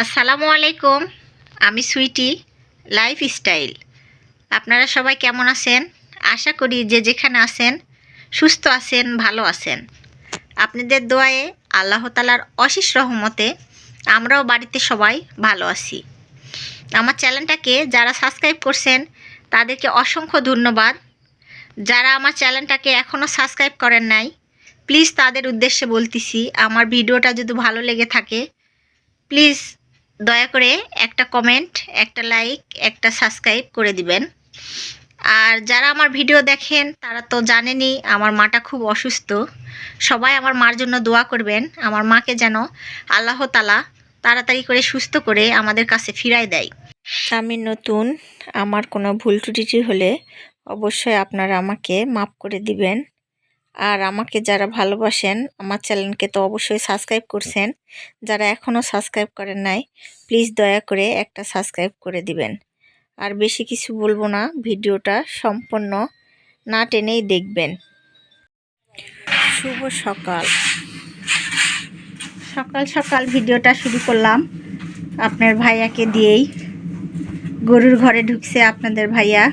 আসসালামু আলাইকুম, আমি সুইটি লাইফ স্টাইল আপনারা সবাই কেমন আছেন? আশা করি যে যেখানে আছেন, সুস্থ আছেন, ভালো আছেন। আপনাদের দোয়ায়ে আল্লাহ তালার অশেষ রহমতে আমরাও বাড়িতে সবাই ভালো আছি। আমার চ্যানেলটাকে যারা সাবস্ক্রাইব করছেন, তাদেরকে অসংখ্য ধন্যবাদ। যারা আমার চ্যানেলটাকে এখনও সাবস্ক্রাইব করেন নাই, প্লিজ তাদের উদ্দেশ্যে বলতেছি, আমার ভিডিওটা যদি ভালো লেগে থাকে, প্লিজ দয়া করে একটা কমেন্ট একটা লাইক একটা সাবস্ক্রাইব করে দিবেন। আর যারা আমার ভিডিও দেখেন, তারা তো জানেনই আমার মাটা খুব অসুস্থ। সবাই আমার মার জন্য দোয়া করবেন। আমার মাকে যেন আল্লাহ তালা তাড়াতাড়ি করে সুস্থ করে আমাদের কাছে ফিরায় দেয়। আমি নতুন, আমার কোনো ভুল ত্রুটি হলে অবশ্যই আপনারা আমাকে মাফ করে দিবেন। আর আমাকে যারা ভালোবাসেন, আমার চ্যানেলকে তো অবশ্যই সাবস্ক্রাইব করছেন, যারা এখনও সাবস্ক্রাইব করেন নাই, প্লিজ দয়া করে একটা সাবস্ক্রাইব করে দিবেন। আর বেশি কিছু বলব না, ভিডিওটা সম্পূর্ণ না টেনেই দেখবেন। শুভ সকাল। সকাল সকাল ভিডিওটা শুরু করলাম। আপনার ভাইয়াকে দিয়েই। গরুর ঘরে ঢুকছে আপনাদের ভাইয়া।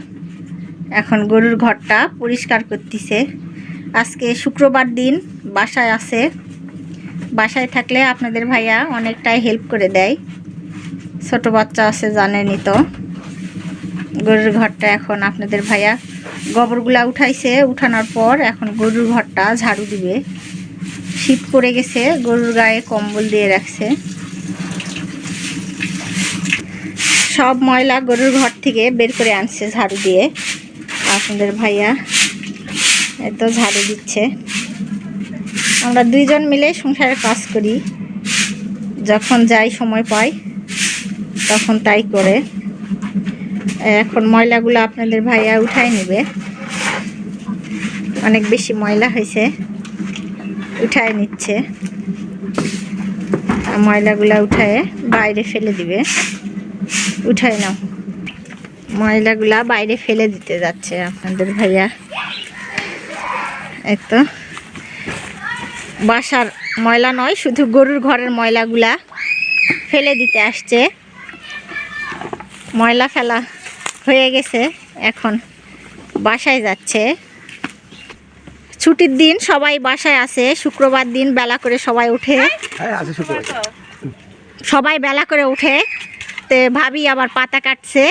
এখন গরুর ঘরটা পরিষ্কার করতেছে। আজকে শুক্রবার দিন, বাসায় আছে। বাসায় থাকলে আপনাদের ভাইয়া অনেকটাই হেল্প করে দেয়। ছোট বাচ্চা আছে, জানেনই তো। গরুর ঘরটা এখন আপনাদের ভাইয়া গোবরগুলা উঠাইছে। উঠানোর পর এখন গরুর ঘরটা ঝাড়ু দিবে। শীত পড়ে গেছে, গরুর গায়ে কম্বল দিয়ে রাখছে। সব ময়লা গরুর ঘর থেকে বের করে আনছে ঝাড়ু দিয়ে। আপনাদের ভাইয়া এত ঝাড়ু দিচ্ছে। আমরা দুইজন মিলে সংসারে কাজ করি। যখন যাই সময় পাই, তখন তাই করে। এখন ময়লাগুলো আপনাদের ভাইয়া উঠাই নেবে। অনেক বেশি ময়লা হয়েছে, উঠায় নিচ্ছে। ময়লাগুলো উঠায় বাইরে ফেলে দিবে। উঠায় নাও। ময়লাগুলা বাইরে ফেলে দিতে যাচ্ছে আপনাদের ভাইয়া। এই তো বাসার ময়লা নয় শুধু গরুর ঘরের ময়লাগুলা ফেলে দিতে আসছে। ময়লা ফেলা হয়ে গেছে এখন বাসায় যাচ্ছে। ছুটির দিন সবাই বাসায় আছে শুক্রবার দিন বেলা করে সবাই উঠে হ্যাঁ সবাই বেলা করে উঠে তে ভাবি আবার পাতা কাটছে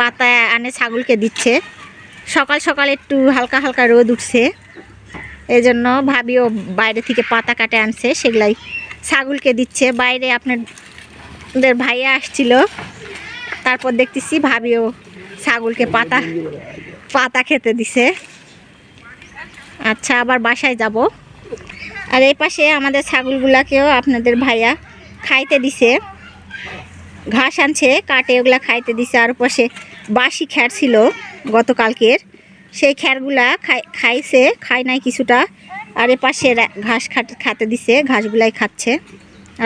পাতা আনে ছাগলকে দিচ্ছে। সকাল সকাল একটু হালকা হালকা রোদ উঠছে। এই জন্য ভাবিও বাইরে থেকে পাতা কাটে আনছে, সেগুলাই ছাগলকে দিচ্ছে। বাইরে আপনাদের ভাইয়া আসছিল, তারপর দেখতেছি ভাবিও ছাগলকে পাতা পাতা খেতে দিছে। আচ্ছা আবার বাসায় যাব। আর এই পাশে আমাদের ছাগলগুলাকেও আপনাদের ভাইয়া খাইতে দিছে। ঘাস আনছে, কাটে, ওগুলা খাইতে দিছে। আর পাশে বাসি খ্যার ছিল গতকালকের। সেই খ্যারগুলা খাই, খাইছে খাই নাই কিছুটা। আর এ পাশে ঘাস খাট, খাতে দিছে, ঘাসগুলাই খাচ্ছে।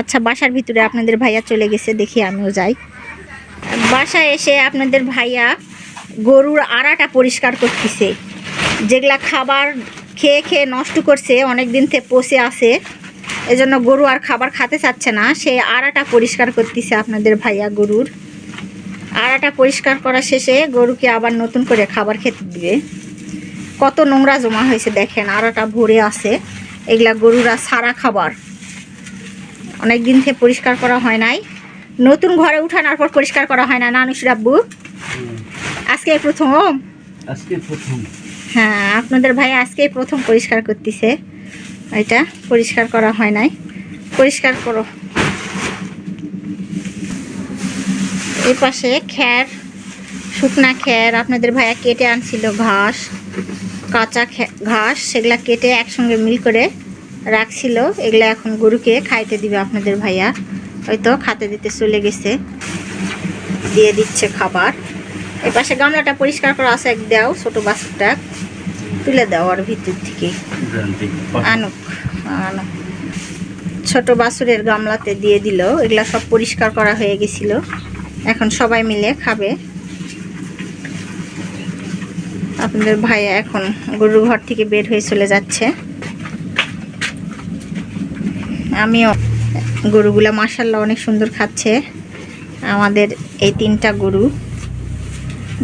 আচ্ছা বাসার ভিতরে আপনাদের ভাইয়া চলে গেছে, দেখি আমিও যাই। বাসায় এসে আপনাদের ভাইয়া গরুর আড়াটা পরিষ্কার করতেছে। যেগুলা খাবার খেয়ে খেয়ে নষ্ট করছে অনেক দিন থেকে পচে আছে। এজন্য গরু আর খাবার খেতে চাচ্ছে না, সে আড়াটা পরিষ্কার করতেছে আপনাদের ভাইয়া গরুর। আড়াটা পরিষ্কার করা শেষে গরুকে আবার নতুন করে খাবার খেতে দিবে। কত নোংরা জমা হয়েছে দেখেন আড়াটা ভরে আছে। এগুলা গরুরা সারা খাবার। অনেক দিন থেকে পরিষ্কার করা হয় নাই। নতুন ঘরে উঠানোর পর পরিষ্কার করা হয় না নানুস রাব্বু আজকে প্রথম? আজকে প্রথম। হ্যাঁ আপনাদের ভাই আজকেই প্রথম পরিষ্কার করতেছে। এটা পরিষ্কার করা হয় নাই। পরিষ্কার করো। এই পাশে খ্যার শুকনা খ্যার আপনাদের ভাইয়া কেটে আনছিল ঘাস কাঁচা ঘাস সেগুলা কেটে একসঙ্গে মিল করে রাখছিল। এগুলো এখন গরুকে খাইতে দিবে আপনাদের ভাইয়া। হয়তো খাতে দিতে চলে গেছে। দিয়ে দিচ্ছে খাবার। এই পাশে গামলাটা পরিষ্কার করা আছে এক দাও ছোট বাসটা তুলে দাও আর ভিতর থেকে। আনুক আনুক। ছোট বাসুরের গামলাতে দিয়ে দিল। এগুলা সব পরিষ্কার করা হয়ে গেছিল। এখন সবাই মিলে খাবে। আপনাদের ভাইয়া এখন গরুর ঘর থেকে বের হয়ে চলে যাচ্ছে। আমিও গরুগুলা মাসাল্লাহ অনেক সুন্দর খাচ্ছে। আমাদের এই তিনটা গরু,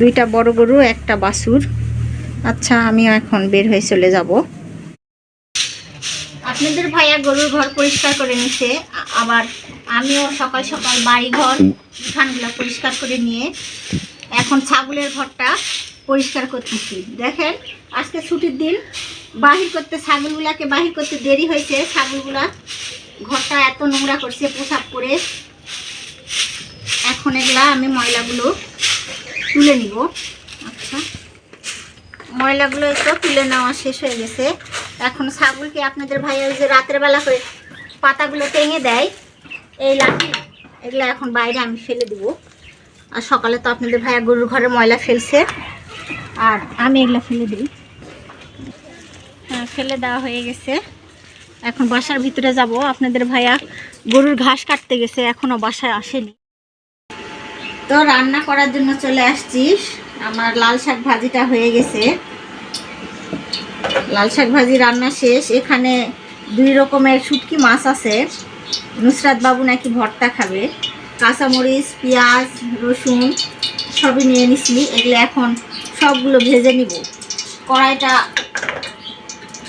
দুইটা বড় গরু, একটা বাছুর। আচ্ছা আমিও এখন বের হয়ে চলে যাব। আপনাদের ভাইয়া গরুর ঘর পরিষ্কার করে নিছে আবার আমিও সকাল সকাল বাড়ি ঘর উঠানগুলো পরিষ্কার করে নিয়ে এখন ছাগলের ঘরটা পরিষ্কার করতেছি। দেখেন, আজকে ছুটির দিন, বাহির করতে ছাগলগুলাকে বাহির করতে দেরি হয়েছে, ছাগলগুলা ঘরটা এত নোংরা করছে, পোশাক করে এখন এগুলা আমি ময়লাগুলো তুলে নিব। আচ্ছা। ময়লাগুলো একটু তুলে নেওয়া শেষ হয়ে গেছে। এখন ছাগলকে আপনাদের ভাই ওই যে রাতের বেলা করে পাতাগুলো টেঙে দেয়। এই লাঠি, এগুলো এখন বাইরে আমি ফেলে দিব। আর সকালে তো আপনাদের ভাইয়া গরুর ঘরে ময়লা ফেলছে। আর আমি এগুলো ফেলে দিই। হ্যাঁ ফেলে দেওয়া হয়ে গেছে। এখন বাসার ভিতরে যাব। আপনাদের ভাইয়া গরুর ঘাস কাটতে গেছে এখনও বাসায় আসেনি। তো রান্না করার জন্য চলে আসছি। আমার লাল শাক ভাজিটা হয়ে গেছে। লাল শাক ভাজি রান্না শেষ। এখানে দুই রকমের শুটকি মাছ আছে। নুসরাত বাবু নাকি ভর্তা খাবে। কাঁচামরিচ, পেঁয়াজ, রসুন সবই নিয়ে নিছি। এগুলো এখন সবগুলো ভেজে নিব। কড়াইটা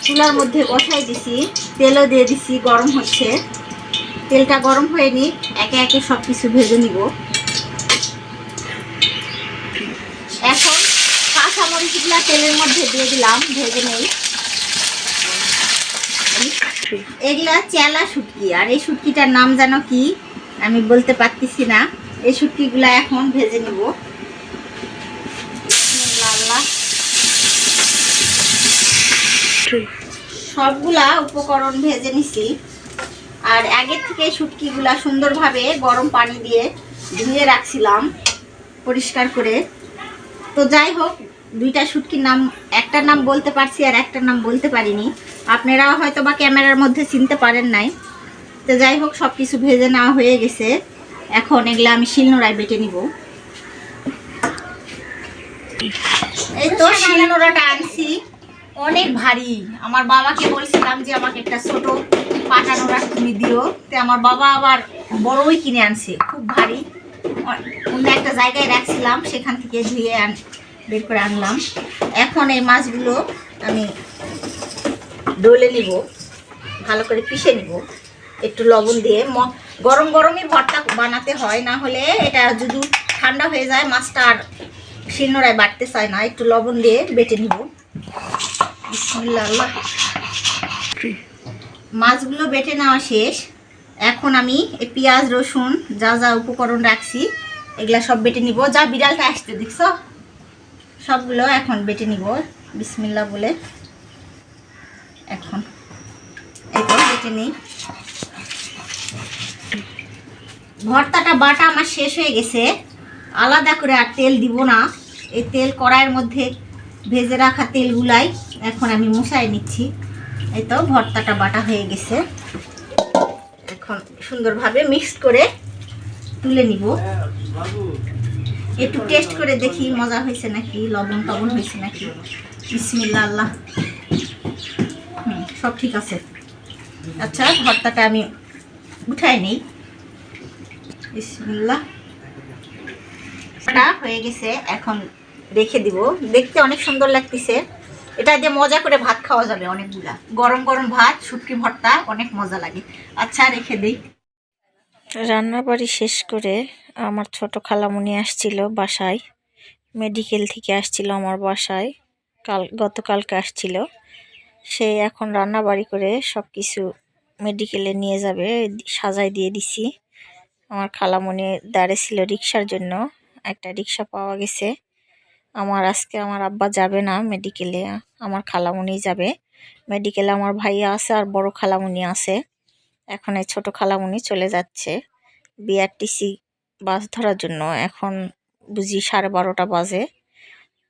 চুলার মধ্যে বসাই দিছি। তেলও দিয়ে দিছি, গরম হচ্ছে। তেলটা গরম হয়ে নি একে একে সব কিছু ভেজে নিব। এখন কাঁচামরিচগুলা তেলের মধ্যে দিয়ে দিলাম, ভেজে নেই। এগুলা চেলা শুটকি আর এই শুটকিটার নাম যেন কি, আমি বলতে পারতেছি না। এই শুটকিগুলা এখন ভেজে নিব। সবগুলা উপকরণ ভেজে নিছি। আর আগের থেকে শুটকিগুলা সুন্দরভাবে গরম পানি দিয়ে ধুয়ে রাখছিলাম, পরিষ্কার করে। তো যাই হোক দুইটা শুটকির নাম, একটার নাম বলতে পারছি আর একটার নাম বলতে পারিনি। আপনারা হয়তো বা ক্যামেরার মধ্যে চিনতে পারেন নাই। তো যাই হোক সব কিছু ভেজে নেওয়া হয়ে গেছে। এখন এগুলো আমি শিলনোড়ায় বেটে নিব। এই তো শিলনোড়াটা আনছি। অনেক ভারী। আমার বাবাকে বলছিলাম যে আমাকে একটা ছোট পাটা নোড়া তুমি দিও। তো আমার বাবা আবার বড়ই কিনে আনছে। খুব ভারী। অন্য একটা জায়গায় রাখছিলাম, সেখান থেকে ধুয়ে আন বের করে আনলাম। এখন এই মাছগুলো আমি ডলে নিব, ভালো করে পিষে নিব। একটু লবণ দিয়ে ম- গরম গরমই ভর্তা বানাতে হয়, না হলে এটা যদি ঠান্ডা হয়ে যায়, মাছটা আর শিলনোড়ায় বাড়তে চায় না। একটু লবণ দিয়ে বেটে নিব। মাছগুলো বেটে নেওয়া শেষ। এখন আমি পেঁয়াজ, রসুন, যা যা উপকরণ রাখছি, এগুলা সব বেটে নিব। যা বিড়ালটা আসতে দেখছ? সবগুলো এখন বেটে নিব। বিসমিল্লা বলে। এখন তো বেটে নিই। ভর্তাটা বাটা আমার শেষ হয়ে গেছে। আলাদা করে আর তেল দিব না। এই তেল কড়াইয়ের মধ্যে ভেজে রাখা তেলগুলাই এখন আমি মশাই নিচ্ছি। এই তো ভর্তাটা বাটা হয়ে গেছে। এখন সুন্দরভাবে মিক্স করে তুলে নিব। একটু টেস্ট করে দেখি, মজা হয়েছে নাকি, লবণ টবণ হয়েছে নাকি? বিসমিল্লা আল্লাহ। সব ঠিক আছে। আচ্ছা ভর্তাটা আমি উঠাই নেই। বিসমিল্লাহ। এটা হয়ে গেছে, এখন রেখে দিব। দেখতে অনেক সুন্দর লাগতেছে। এটা দিয়ে মজা করে ভাত খাওয়া যাবে অনেকগুলা। গরম গরম ভাত, শুটকি ভর্তা, অনেক মজা লাগে। আচ্ছা রেখে দিই। রান্না বাড়ি শেষ করে আমার ছোট খালামুনি আসছিল বাসায়। মেডিকেল থেকে আসছিল আমার বাসায়। কাল, গতকালকে আসছিল। সে এখন রান্না বাড়ি করে সব কিছু মেডিকেলে নিয়ে যাবে সাজাই দিয়ে দিছি। আমার খালামুনি দাঁড়িয়ে ছিল রিক্সার জন্য। একটা রিক্সা পাওয়া গেছে। আমার আজকে আমার আব্বা যাবে না মেডিকেলে আমার খালামুনি যাবে। মেডিকেলে আমার ভাইয়া আছে আর বড় খালামুনি আছে। এখন এই ছোটো খালামুনি চলে যাচ্ছে। বিআরটিসি বাস ধরার জন্য। এখন বুঝি সাড়ে বারোটা বাজে।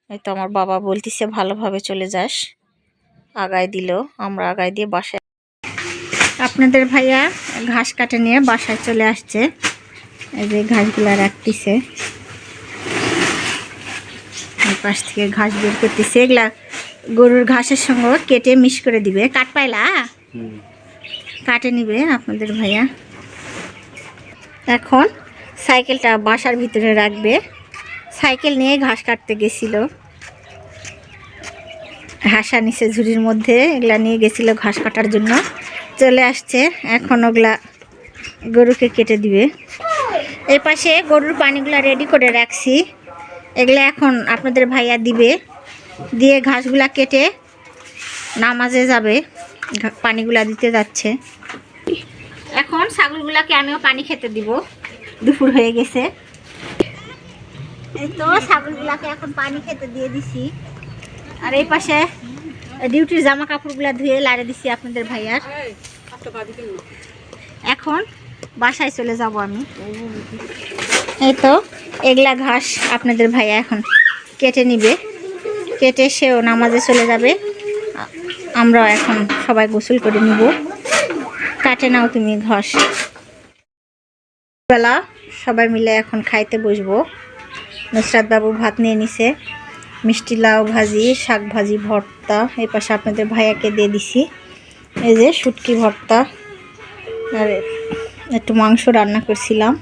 হয়তো আমার বাবা বলতিছে ভালোভাবে চলে যাস। আগায় দিল। আমরা আগায় দিয়ে বাসায় আপনাদের ভাইয়া ঘাস কাটে নিয়ে বাসায় চলে আসছে। এই যে ঘাসগুলা রাখতেছে। পাশ থেকে ঘাস বের করতেছে। এগুলা গরুর ঘাসের সঙ্গে কেটে মিশ করে দিবে। কাট পাইলা? কাটে নিবে আপনাদের ভাইয়া। এখন সাইকেলটা বাসার ভিতরে রাখবে। সাইকেল নিয়ে ঘাস কাটতে গেছিল। হাসা নিচে ঝুড়ির মধ্যে, এগুলা নিয়ে গেছিল ঘাস কাটার জন্য। চলে আসছে, এখন ওগুলা গরুকে কেটে দিবে। এই পাশে গরুর পানিগুলা রেডি করে রাখছি। এগুলা এখন আপনাদের ভাইয়া দিবে। দিয়ে ঘাসগুলা কেটে নামাজে যাবে। পানিগুলা দিতে যাচ্ছে। এখন ছাগলগুলাকে আমিও পানি খেতে দিব। দুপুর হয়ে গেছে। এই তো ছাগলগুলাকে এখন পানি খেতে দিয়ে দিছি। আর এই পাশে ডিউটির জামা কাপড়গুলা ধুয়ে লাড়ে দিছি আপনাদের ভাইয়ার। এখন বাসায় চলে যাব আমি। এই তো এগলা ঘাস আপনাদের ভাইয়া এখন কেটে নিবে। কেটে সেও নামাজে চলে যাবে। আমরা এখন সবাই গোসল করে নিব। কাটে নাও তুমি ঘাস। বেলা সবাই মিলে এখন খাইতে বসবো। নুসরাত বাবু ভাত নিয়ে নিছে। মিষ্টি লাউ ভাজি, শাক ভাজি, ভর্তা। এই পাশে আপনাদের ভাইয়াকে দিয়ে দিছি। এই যে শুটকি ভর্তা। আর একটু মাংস রান্না করছিলাম।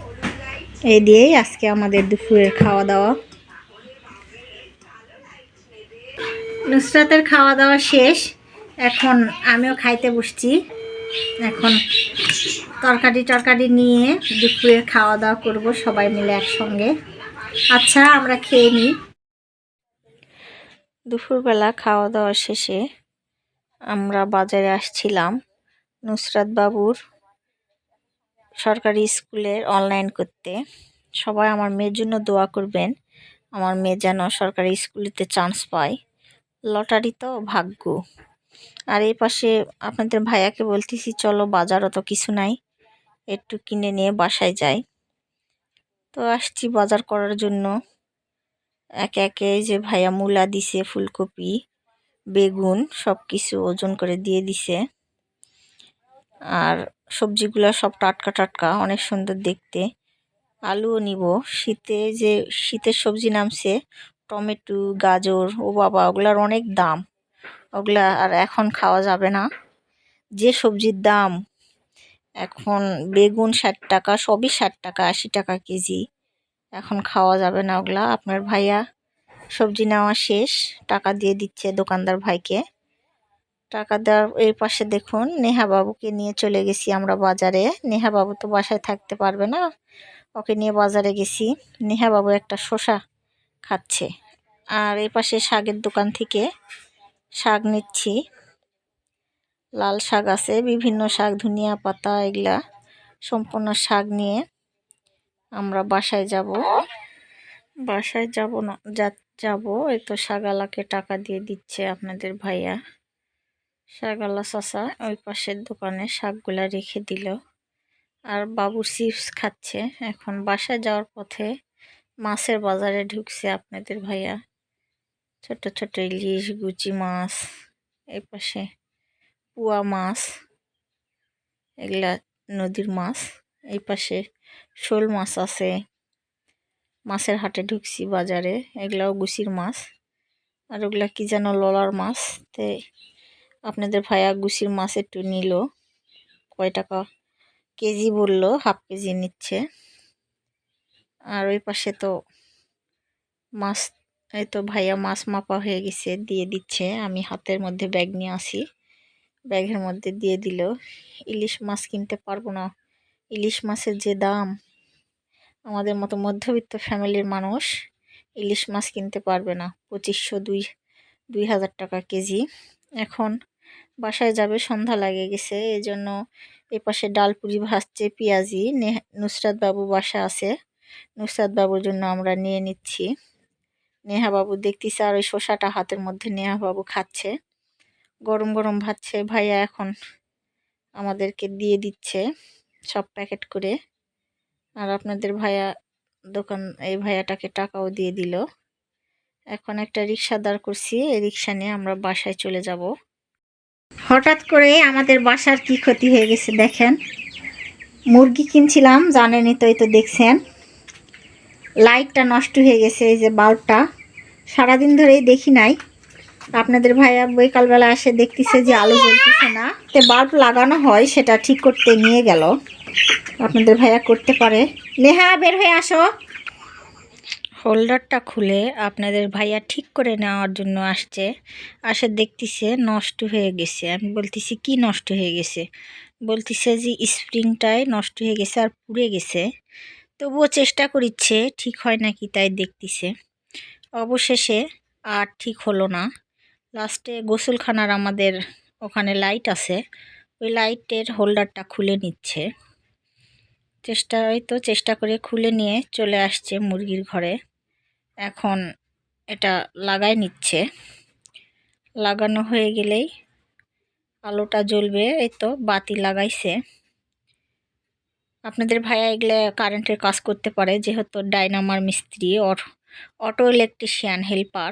এই দিয়েই আজকে আমাদের দুপুরের খাওয়া দাওয়া নুসরাতের খাওয়া দাওয়া শেষ। এখন আমিও খাইতে বসছি। এখন তরকারি টরকারি নিয়ে দুপুরের খাওয়া দাওয়া করব সবাই মিলে একসঙ্গে। আচ্ছা আমরা খেয়ে নিই। দুপুরবেলা খাওয়া দাওয়া শেষে আমরা বাজারে আসছিলাম নুসরাত বাবুর সরকারি স্কুলের অনলাইন করতে। সবাই আমার মেয়ের জন্য দোয়া করবেন, আমার মেয়ে যেন সরকারি স্কুলেতে চান্স পায়। লটারি তো ভাগ্য। আর এই পাশে আপনাদের ভাইয়াকে বলতেছি, চলো বাজারও তো কিছু নাই, একটু কিনে নিয়ে বাসায় যাই। তো আসছি বাজার করার জন্য। একে একে যে ভাইয়া মূলা দিছে, ফুলকপি, বেগুন সব কিছু ওজন করে দিয়ে দিছে। আর সবজিগুলো সব টাটকা টাটকা, অনেক সুন্দর দেখতে। আলুও নিব। শীতে যে শীতের সবজি নামছে, টমেটো, গাজর, ও বাবা, ওগুলার অনেক দাম। ওগুলা আর এখন খাওয়া যাবে না। যে সবজির দাম, এখন বেগুন ষাট টাকা, সবই ষাট টাকা, আশি টাকা কেজি। এখন খাওয়া যাবে না ওগুলা। আপনার ভাইয়া সবজি নেওয়া শেষ, টাকা দিয়ে দিচ্ছে দোকানদার ভাইকে। টাকা দেওয়ার এই পাশে দেখুন, নেহা বাবুকে নিয়ে চলে গেছি আমরা বাজারে। নেহা বাবু তো বাসায় থাকতে পারবে না। ওকে নিয়ে বাজারে গেছি। নেহা বাবু একটা শসা খাচ্ছে। আর এই পাশে শাকের দোকান থেকে শাক নিচ্ছি। লাল শাক আছে, বিভিন্ন শাক, ধনিয়া পাতা, এগুলা সম্পূর্ণ শাক নিয়ে আমরা বাসায় যাব। বাসায় যাব না, যা যাব, এই তো শাগালাকে টাকা দিয়ে দিচ্ছে আপনাদের ভাইয়া। শাগালা চাচা ওই পাশের দোকানে শাকগুলা রেখে দিল। আর বাবু চিপস খাচ্ছে। এখন বাসায় যাওয়ার পথে মাছের বাজারে ঢুকছে আপনাদের ভাইয়া। ছোট ছোট ইলিশ, গুচি মাছ, এই পাশে পুয়া মাছ, এগুলা নদীর মাছ, এই পাশে শোল মাছ আছে। মাছের হাটে ঢুকছি বাজারে, এগুলাও গুছির মাছ। আর ওগুলা কি যেন ললার মাছ। তে আপনাদের ভাইয়া গুছির মাছ একটু নিল, কয় টাকা কেজি বলল, হাফ কেজি নিচ্ছে। আর ওই পাশে তো মাছ এই তো ভাইয়া মাছ মাপা হয়ে গেছে, দিয়ে দিচ্ছে। আমি হাতের মধ্যে ব্যাগ নিয়ে আসি। ব্যাগের মধ্যে দিয়ে দিল। ইলিশ মাছ কিনতে পারব না। ইলিশ মাছের যে দাম, আমাদের মতো মধ্যবিত্ত ফ্যামিলির মানুষ ইলিশ মাছ কিনতে পারবে না। পঁচিশশো দুই দুই হাজার টাকা কেজি। এখন বাসায় যাবে, সন্ধ্যা লাগে গেছে। এই জন্য এপাশে ডাল পুরি ভাজছে, পেঁয়াজি। নুসরাত বাবু বাসা আছে। নুসরাত বাবুর জন্য আমরা নিয়ে নিচ্ছি। নেহা বাবু দেখতেছে আর ওই শসাটা হাতের মধ্যে নেহা বাবু খাচ্ছে। গরম গরম ভাতছে ভাইয়া এখন আমাদেরকে দিয়ে দিচ্ছে সব প্যাকেট করে। আর আপনাদের ভাইয়া দোকান, এই ভাইয়াটাকে টাকাও দিয়ে দিল। এখন একটা রিক্সা দাঁড় করছি, এই রিক্সা নিয়ে আমরা বাসায় চলে যাব। হঠাৎ করে আমাদের বাসার কি ক্ষতি হয়ে গেছে দেখেন। মুরগি কিনছিলাম, জানেনই তো, এই তো দেখছেন। লাইটটা নষ্ট হয়ে গেছে, এই যে বাল্বটা। সারাদিন ধরেই দেখি নাই। আপনাদের ভাইয়া বিকালবেলা আসে দেখতেছে যে আলো জ্বলতেছে না। তে বাল্ব লাগানো হয়, সেটা ঠিক করতে নিয়ে গেল। আপনাদের ভাইয়া করতে পারে। নেহা, বের হয়ে আসো। হোল্ডারটা খুলে আপনাদের ভাইয়া ঠিক করে নেওয়ার জন্য আসছে। আসে দেখতেছে নষ্ট হয়ে গেছে। আমি বলতেছি, কি নষ্ট হয়ে গেছে? বলতেছে যে, স্প্রিংটাই নষ্ট হয়ে গেছে আর পুড়ে গেছে। তবুও চেষ্টা করিচ্ছে, ঠিক হয় নাকি তাই দেখতেছে। অবশেষে আর ঠিক হলো না। লাস্টে গোসলখানার আমাদের ওখানে লাইট আছে। ওই লাইটের হোল্ডারটা খুলে নিচ্ছে। চেষ্টা, ওই তো চেষ্টা করে খুলে নিয়ে চলে আসছে মুরগির ঘরে। এখন এটা লাগাই নিচ্ছে। লাগানো হয়ে গেলেই আলোটা জ্বলবে, এই তো বাতি লাগাইছে। আপনাদের ভাইয়া এগুলো কারেন্টের কাজ করতে পারে, যেহেতু ডাইনামার মিস্ত্রি অটো ইলেকট্রিশিয়ান হেল্পার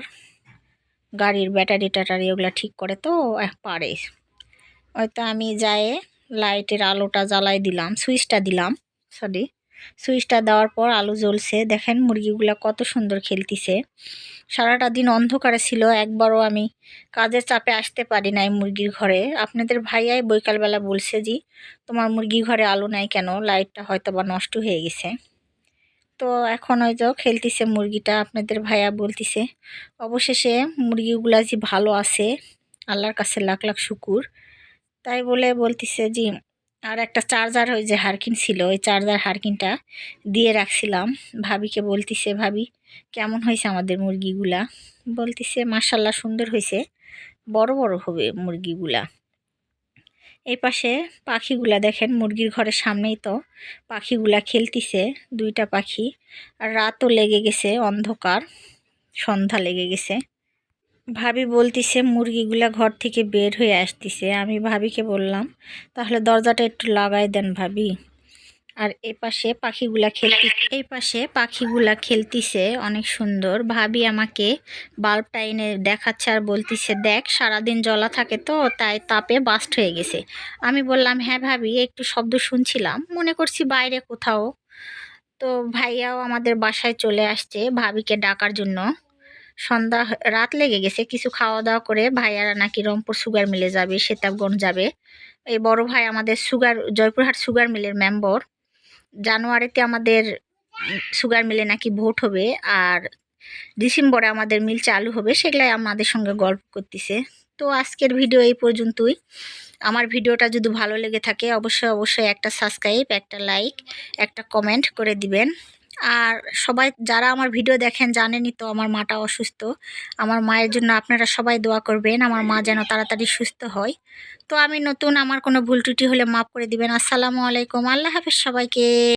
গাড়ির ব্যাটারি ট্যাটারি ওগুলো ঠিক করে তো পারে। হয়তো আমি যায়ে লাইটের আলোটা জ্বালাই দিলাম সুইচটা দিলাম সরি সুইচটা দেওয়ার পর আলো জ্বলছে। দেখেন মুরগিগুলা কত সুন্দর খেলতিছে। সারাটা দিন অন্ধকারে ছিল, একবারও আমি কাজের চাপে আসতে পারি নাই মুরগির ঘরে। আপনাদের ভাইয়াই বৈকালবেলা বলছে যে, তোমার মুরগি ঘরে আলো নাই কেন? লাইটটা হয়তো বা নষ্ট হয়ে গেছে। তো এখন হয়তো খেলতিছে মুরগিটা, আপনাদের ভাইয়া বলতিছে, অবশেষে মুরগিগুলা যে ভালো আছে, আল্লাহর কাছে লাখ লাখ শুকুর। তাই বলে বলতিছে যে আর একটা চার্জার ওই যে হারকিন ছিল, ওই চার্জার হারকিনটা দিয়ে রাখছিলাম। ভাবিকে বলতিছে, ভাবি, কেমন হয়েছে আমাদের মুরগিগুলা? বলতিছে মার্শাল্লাহ সুন্দর হয়েছে, বড় বড় হবে মুরগিগুলা। এই পাশে পাখিগুলা দেখেন, মুরগির ঘরের সামনেই তো পাখিগুলা খেলতিছে, দুইটা পাখি। আর রাতও লেগে গেছে, অন্ধকার, সন্ধ্যা লেগে গেছে। ভাবি বলতিছে, মুরগিগুলা ঘর থেকে বের হয়ে আসতিছে। আমি ভাবিকে বললাম, তাহলে দরজাটা একটু লাগাই দেন ভাবি। আর এই পাশে পাখিগুলা খেলতি এই পাশে পাখিগুলা খেলতিছে, অনেক সুন্দর। ভাবি আমাকে বাল্বটা এনে দেখাচ্ছে আর বলতিছে, দেখ, সারাদিন জলা থাকে তো, তাই তাপে বাস্ট হয়ে গেছে। আমি বললাম হ্যাঁ ভাবি, একটু শব্দ শুনছিলাম। মনে করছি বাইরে কোথাও। তো ভাইয়াও আমাদের বাসায় চলে আসছে ভাবিকে ডাকার জন্য। সন্ধ্যা রাত লেগে গেছে। কিছু খাওয়া দাওয়া করে ভাইয়ারা নাকি রংপুর সুগার মিলে যাবে সেতাবগঞ্জ যাবে। এই বড় ভাই আমাদের সুগার জয়পুরহাট সুগার মিলের মেম্বর জানুয়ারিতে আমাদের সুগার মিলে নাকি ভোট হবে আর ডিসেম্বরে আমাদের মিল চালু হবে, সেগুলাই আমাদের সঙ্গে গল্প করতেছে। তো আজকের ভিডিও এই পর্যন্তই। আমার ভিডিওটা যদি ভালো লেগে থাকে, অবশ্যই অবশ্যই একটা সাবস্ক্রাইব একটা লাইক একটা কমেন্ট করে দিবেন। আর সবাই যারা আমার ভিডিও দেখেন জানেনই তো আমার মাটা অসুস্থ। আমার মায়ের জন্য আপনারা সবাই দোয়া করবেন, আমার মা যেন তাড়াতাড়ি সুস্থ হয়। তো আমি নতুন, আমার কোনো ভুল ত্রুটি হলে মাফ করে দিবেন। আসসালামু আলাইকুম, আল্লাহ হাফিজ সবাইকে।